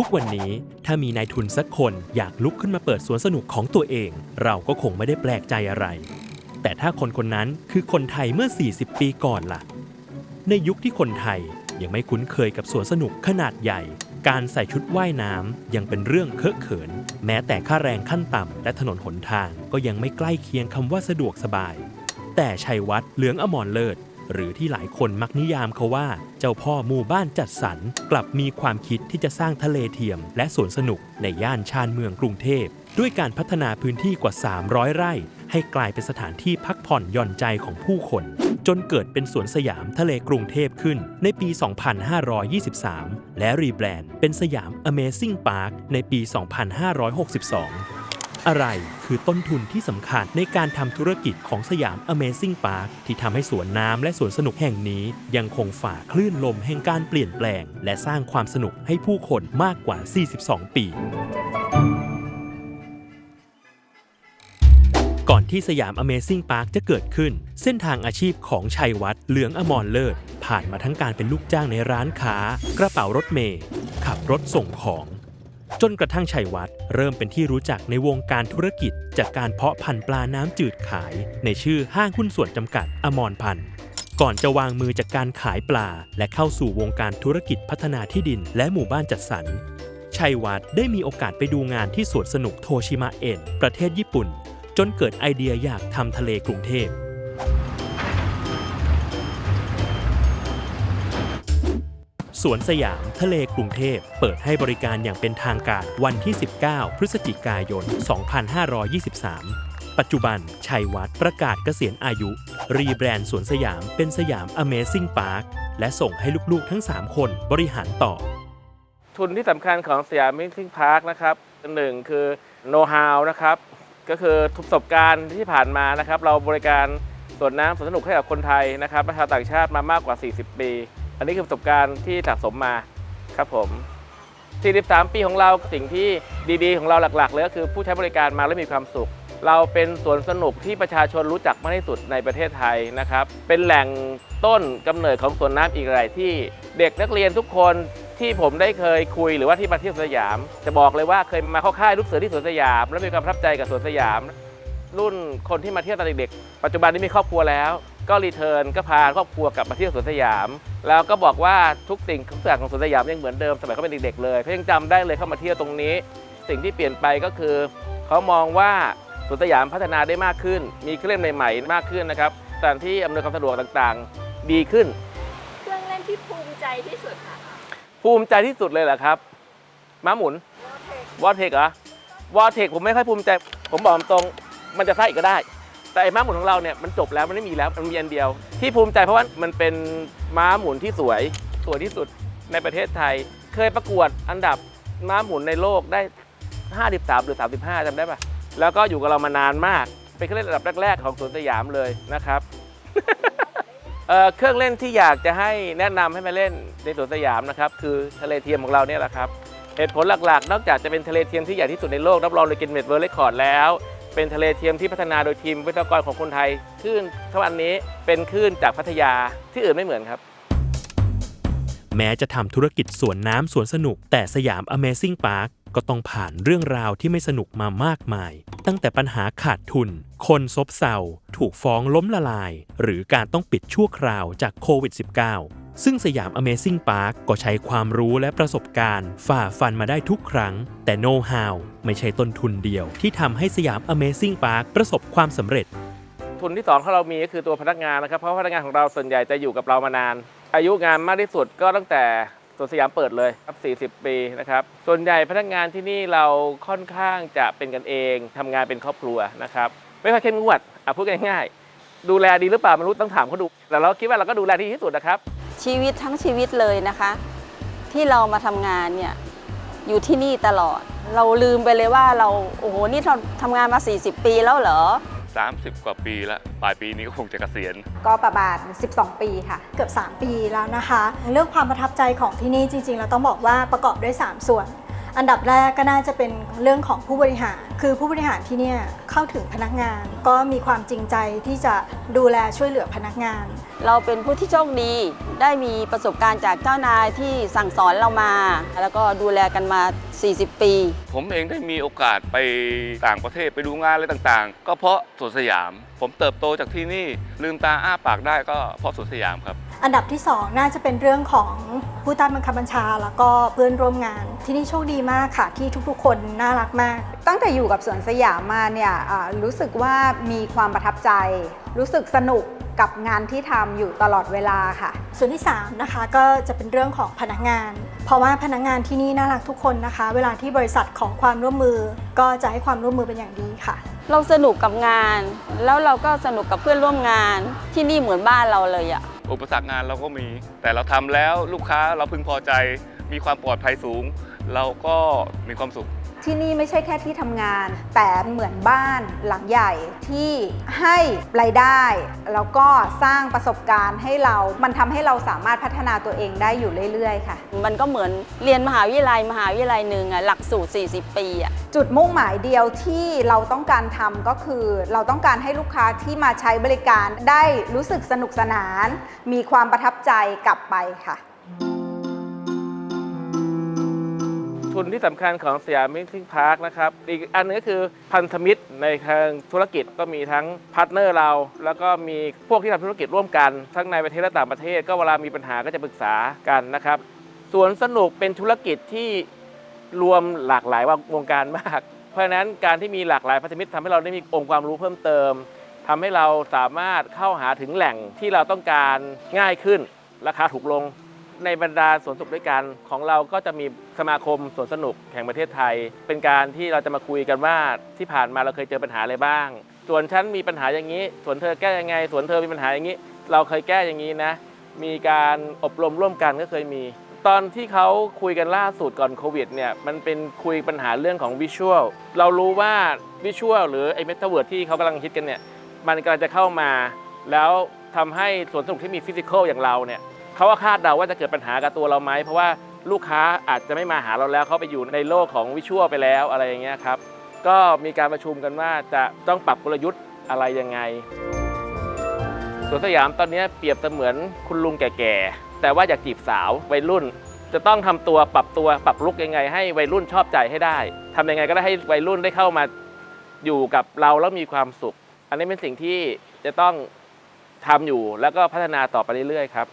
ทุกวันนี้ถ้ามีนายทุนสักคนอยากลุกขึ้นมาเปิดสวนสนุกของตัวเอง เราก็คงไม่ได้แปลกใจอะไร แต่ถ้าคนคนนั้นคือคนไทยเมื่อ 40 ปีก่อนล่ะ ในยุคที่คนไทยยังไม่คุ้นเคยกับสวนสนุกขนาดใหญ่ การใส่ชุดว่ายน้ำยังเป็นเรื่องเคอะเขิน แม้แต่ค่าแรงขั้นต่ำและถนนหนทางก็ยังไม่ใกล้เคียงคำว่าสะดวกสบาย แต่ชัยวัฒน์เหลืองอมรเลิศ หรือที่หลายคนมักนิยามเขาว่า เจ้าพ่อหมู่บ้านจัดสรรกลับมีความคิดที่จะสร้างทะเลเทียม และสวนสนุกในย่านชานเมืองกรุงเทพ ด้วยการพัฒนาพื้นที่กว่า 300 ไร่ ให้กลายเป็นสถานที่พักผ่อนหย่อนใจของผู้คน จนเกิดเป็นสวนสยามทะเลกรุงเทพขึ้น ในปี 2523 และรีแบรนด์เป็นสยาม Amazing Park ในปี 2562 อะไรคือต้นทุนที่สำคัญในการทำธุรกิจของสยาม Amazing Park ที่ทำให้สวนน้ำและสวนสนุกแห่งนี้ ยังคงฝ่าคลื่นลมแห่งการเปลี่ยนแปลง และสร้างความสนุกให้ผู้คนมากกว่า 42 ปี ก่อนที่สยาม Amazing Park จะเกิดขึ้น เส้นทางอาชีพของชัยวัฒน์เหลืองอมรเลิศผ่านมาทั้งการเป็นลูกจ้างในร้านค้า กระเป๋ารถเมย์ขับรถส่งของ จนกระทั่งชัยวัฒน์เริ่มเป็นที่รู้จักในวงการธุรกิจ จากการเพาะพันธุ์ปลาน้ำจืดขาย ในชื่อห้างหุ้นส่วนจำกัดอมรพันธ์ก่อนจะวางมือจากการขายปลา และเข้าสู่วงการธุรกิจพัฒนาที่ดิน และหมู่บ้านจัดสรรชัยวัฒน์ได้มีโอกาสไปดูงานที่สวนสนุกโทชิมะเอ็นประเทศญี่ปุ่น จนเกิดไอเดียอยากทำทะเลกรุงเทพ วนสยามทะเลกรุงเทพ เปิดให้บริการอย่างเป็นทางการวันที่ 19 พฤศจิกายน 2523 ปัจจุบันชัยวัฒน์ประกาศเกษียณอายุ รีแบรนด์สวนสยามเป็นสยาม Amazing Park และส่งให้ลูกๆทั้ง 3 คนบริหารต่อ ทุนที่สำคัญของสยามมิ s ซิ่งพาร์คนะครับหนึ่งคือ know how นะครับก็คือประสบการณ์ที่ผ่านมานะครับ เราบริการสวนน้ำสวนสนุกให้กับคนไทยนะครับและชาวต่างชาติมามากกว่า 40 ปี อันนี้คือประสบการณ์ที่สะสมมาครับผม 43 ปีของเราสิ่งที่ดีๆ ของเราหลักๆเลยก็คือผู้ใช้บริการมาแล้วมีความสุข เราเป็นสวนสนุกที่ประชาชนรู้จักมากที่สุดในประเทศไทยนะครับ เป็นแหล่งต้นกำเนิดของสวนน้ำอีกหลายที่เด็กนักเรียนทุกคนที่ผมได้เคยคุยหรือว่าที่มาเที่ยวสวนสยาม จะบอกเลยว่าเคยมาเข้าค่ายลูกเสือที่สวนสยาม แล้วมีความประทับใจกับสวนสยาม รุ่นคนที่มาเที่ยวตอนเด็กๆปัจจุบันนี้มีครอบครัวแล้ว ก็รีเทิร์นก็พาครอบครัวกลับมาเที่ยวสวนสยาม แล้วก็บอกว่าทุกสิ่งทุกอย่างของสวนสยามยังเหมือนเดิมสมัยเขาเป็นเด็กๆเลยเขายังจำได้เลยเข้ามาเที่ยวตรงนี้ สิ่งที่เปลี่ยนไปก็คือเขามองว่าสวนสยามพัฒนาได้มากขึ้น มีเครื่องเล่นใหม่ ๆ มากขึ้นนะครับสถานที่อำนวยความสะดวกต่างๆ ดีขึ้น เครื่องเล่นที่ภูมิใจที่สุดค่ะภูมิใจที่สุดเลยเหรอครับม้าหมุนวอเทคเหรอวอเทคผมไม่ค่อยภูมิใจ ผมบอกตรงๆมันจะใส่ก็ได้ แต่ไอ้ม้าหมุนของเราเนี่ยมันจบแล้วมันไม่มีแล้วมันมีอันเดียว ที่ภูมิใจเพราะว่ามันเป็นม้าหมุนที่สวยสวยที่สุดในประเทศไทย เคยประกวดอันดับม้าหมุนในโลกได้ 53 หรือ 35จำได้ปะแล้วก็อยู่กับเรามานานมาก เป็นเครื่องเล่นระดับแรก ๆ ของสวนสยามเลยนะครับเเครื่องเล่นที่อยากจะให้แนะนำให้มาเล่นในสวนสยามนะครับคือทะเลเทียมของเราเนี่ยแหละครับเหตุผลหลักๆ นอกจากจะเป็นทะเลเทียมที่ใหญ่ที่สุดในโลกรับรองโดยกินเมดเวิร์ลเรคคอร์ดแล้ว เป็นทะเลเทียมที่พัฒนาโดยทีมวิศวกรของคนไทยคลื่นเท่าอันนี้เป็นคลื่นจากพัทยาที่อื่นไม่เหมือนครับ แม้จะทำธุรกิจสวนน้ำสวนสนุก แต่สยาม Amazing Park ก็ต้องผ่านเรื่องราวที่ไม่สนุกมามากมาย ตั้งแต่ปัญหาขาดทุน คนซบเซา ถูกฟ้องล้มละลาย หรือการต้องปิดชั่วคราวจากโควิด -19 ซึ่งสยาม Amazing Park ก็ใช้ความรู้และประสบการณ์ ฝ่าฟันมาได้ทุกครั้ง แต่ Know How ไม่ใช่ต้นทุนเดียว ที่ทำให้สยาม Amazing Park ประสบความสำเร็จ ทุนที่สองที่เรามีก็คือตัวพนักงานนะครับ เพราะพนักงานของเราส่วนใหญ่จะอยู่กับเรามานาน อายุงานมากที่สุดก็ตั้งแต่สวนสยามเปิดเลยครับ 40 ปีนะครับ ส่วนใหญ่พนักงานที่นี่เราค่อนข้างจะเป็นกันเองทำงานเป็นครอบครัวนะครับ ไม่ค่อยเข้มงวดอะพูดง่ายๆ ดูแลดีหรือเปล่าไม่รู้ต้องถามเขาดู แต่เราคิดว่าเราก็ดูแลดีที่สุดนะครับ ชีวิตทั้งชีวิตเลยนะคะ ที่เรามาทำงานเนี่ยอยู่ที่นี่ตลอด เราลืมไปเลยว่าเราโอ้โหนี่เราทำงานมา 40 ปีแล้วเหรอ 30 กว่าปีละปลายปีนี้ก็คงจะเกษียณ ก็ประมาณ 12 ปีค่ะ เกือบ 3 ปีแล้วนะคะ เรื่องความประทับใจของที่นี่จริงๆ เราต้องบอกว่าประกอบด้วย 3 ส่วน อันดับแรกก็น่าจะเป็นเรื่องของผู้บริหาร คือผู้บริหารที่เนี่ยเข้าถึงพนักงาน ก็มีความจริงใจที่จะดูแลช่วยเหลือพนักงาน เราเป็นผู้ที่โชคดี ได้มีประสบการณ์จากเจ้านายที่สั่งสอนเรามา แล้วก็ดูแลกันมา 40 ปี ผมเองได้มีโอกาสไปต่างประเทศไปดูงานอะไรต่างๆ ก็เพราะสวนสยาม ผมเติบโตจากที่นี่ลืมตาอ้าปากได้ก็เพราะสวนสยามครับ อันดับที่ 2 น่าจะเป็นเรื่องของผู้ใต้บังคับบัญชา แล้วก็เพื่อนร่วมงาน ที่นี่โชคดีมากค่ะที่ทุกๆ คนน่ารักมาก ตั้งแต่อยู่กับสวนสยามมาเนี่ยอ่ารู้สึกว่ามีความประทับใจ รู้สึกสนุกกับงานที่ทำอยู่ตลอดเวลาค่ะ ส่วนที่ 3 นะคะก็จะเป็นเรื่องของพนักงาน เพราะว่าพนักงานที่นี่น่ารักทุกคนนะคะ เวลาที่บริษัทของความร่วมมือ ก็จะให้ความร่วมมือเป็นอย่างดีค่ะ เราสนุกกับงาน แล้วเราก็สนุกกับเพื่อนร่วมงานที่นี่เหมือนบ้านเราเลยอะ อุปสรรคงานเราก็มี แต่เราทำแล้วลูกค้าเราพึงพอใจ มีความปลอดภัยสูง เราก็มีความสุข ที่นี่ไม่ใช่แค่ที่ทำงาน แต่เหมือนบ้านหลังใหญ่ที่ให้รายได้ แล้วก็สร้างประสบการณ์ให้เรา มันทำให้เราสามารถพัฒนาตัวเองได้อยู่เรื่อยๆ ค่ะ มันก็เหมือนเรียนมหาวิทยาลัยมหาวิทยาลัยหนึ่งอะหลักสูตร 40 ปีอะจุดมุ่งหมายเดียวที่เราต้องการทำก็คือ เราต้องการให้ลูกค้าที่มาใช้บริการได้รู้สึกสนุกสนาน มีความประทับใจกลับไปค่ะ ทุนที่สำคัญของสยามมิทติ้งพาร์คนะครับ อีกอันนึงก็คือพันธมิตรในทางธุรกิจก็มีทั้งพาร์ทเนอร์เรา แล้วก็มีพวกที่ทำธุรกิจร่วมกัน ทั้งในประเทศและต่างประเทศ ก็เวลามีปัญหาก็จะปรึกษากันนะครับสวนสนุกเป็นธุรกิจที่รวมหลากหลายวงการมาก เพราะฉะนั้นการที่มีหลากหลายพันธมิตรทำให้เราได้มีองค์ความรู้เพิ่มเติมทำให้เราสามารถเข้าหาถึงแหล่งที่เราต้องการง่ายขึ้นราคาถูกลง ในบรรดาสวนสนุกด้วยกัน ของเราก็จะมีสมาคมสวนสนุกแห่งประเทศไทย เป็นการที่เราจะมาคุยกันว่าที่ผ่านมาเราเคยเจอปัญหาอะไรบ้าง ส่วนฉันมีปัญหาอย่างนี้ ส่วนเธอแก้ยังไง ส่วนเธอมีปัญหาอย่างนี้ เราเคยแก้อย่างนี้นะ มีการอบรมร่วมกันก็เคยมี ตอนที่เขาคุยกันล่าสุดก่อนโควิดเนี่ยมันเป็นคุยปัญหาเรื่องของวิชวลเรารู้ว่าวิชวลหรือไอ้เมตาเวิร์ดที่เขากำลังคิดกันเนี่ยมันกำลังจะเข้ามา แล้วทำให้สวนสนุกที่มีฟิสิกอลอย่างเราเนี่ย เขาก็คาดเดาว่าจะเกิดปัญหากับตัวเราไหมเพราะว่าลูกค้าอาจจะไม่มาหาเราแล้วเขาไปอยู่ในโลกของวิชวลไปแล้วอะไรอย่างเงี้ยครับก็มีการประชุมกันว่าจะต้องปรับกลยุทธ์อะไรยังไงสวนสยามตอนนี้เปรียบเสมือนคุณลุงแก่ๆ แต่ว่าอยากจีบสาววัยรุ่น จะต้องทำตัวปรับตัวปรับลุกยังไง ให้วัยรุ่นชอบใจให้ได้ทำยังไงก็ได้ให้วัยรุ่นได้เข้ามาอยู่กับเราแล้วมีความสุข อันนี้เป็นสิ่งที่จะต้องทำอยู่แล้วก็พัฒนาต่อไปเรื่อยๆครับ